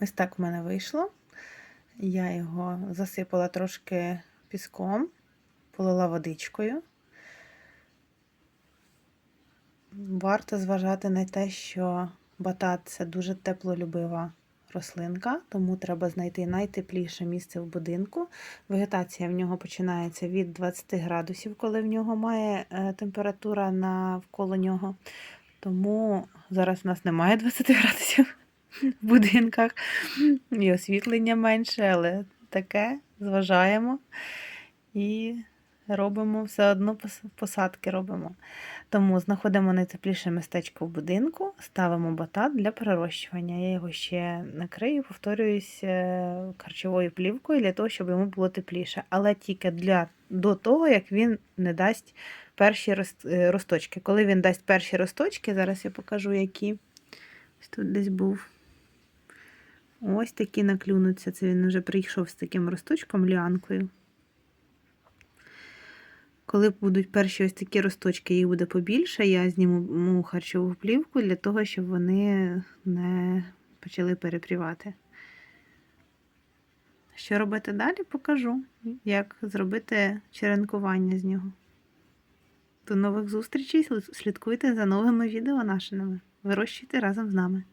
Ось так в мене вийшло. Я його засипала трошки піском, полила водичкою. Варто зважати на те, що батат це дуже теплолюбива рослинка, тому треба знайти найтепліше місце в будинку. Вегетація в нього починається від 20 градусів, коли в нього має е, температура навколо нього. Тому зараз у нас немає 20 градусів в будинках і освітлення менше, але таке зважаємо і робимо все одно посадки робимо. Тому знаходимо найтепліше містечко в будинку, ставимо батат для перерощування. Я його ще накрию, повторююсь, е, харчовою плівкою для того, щоб йому було тепліше. Але тільки для, до того, як він не дасть перші е, росточки. Коли він дасть перші росточки, зараз я покажу, які. Ось тут десь був. Ось такі наклюнуться. Це він вже прийшов з таким росточком, ліанкою. Коли будуть перші ось такі росточки, їх буде побільше, я зніму харчову плівку для того, щоб вони не почали перепрівати. Що робити далі, покажу, як зробити черенкування з нього. До нових зустрічей, слідкуйте за новими відео нашими. Вирощуйте разом з нами.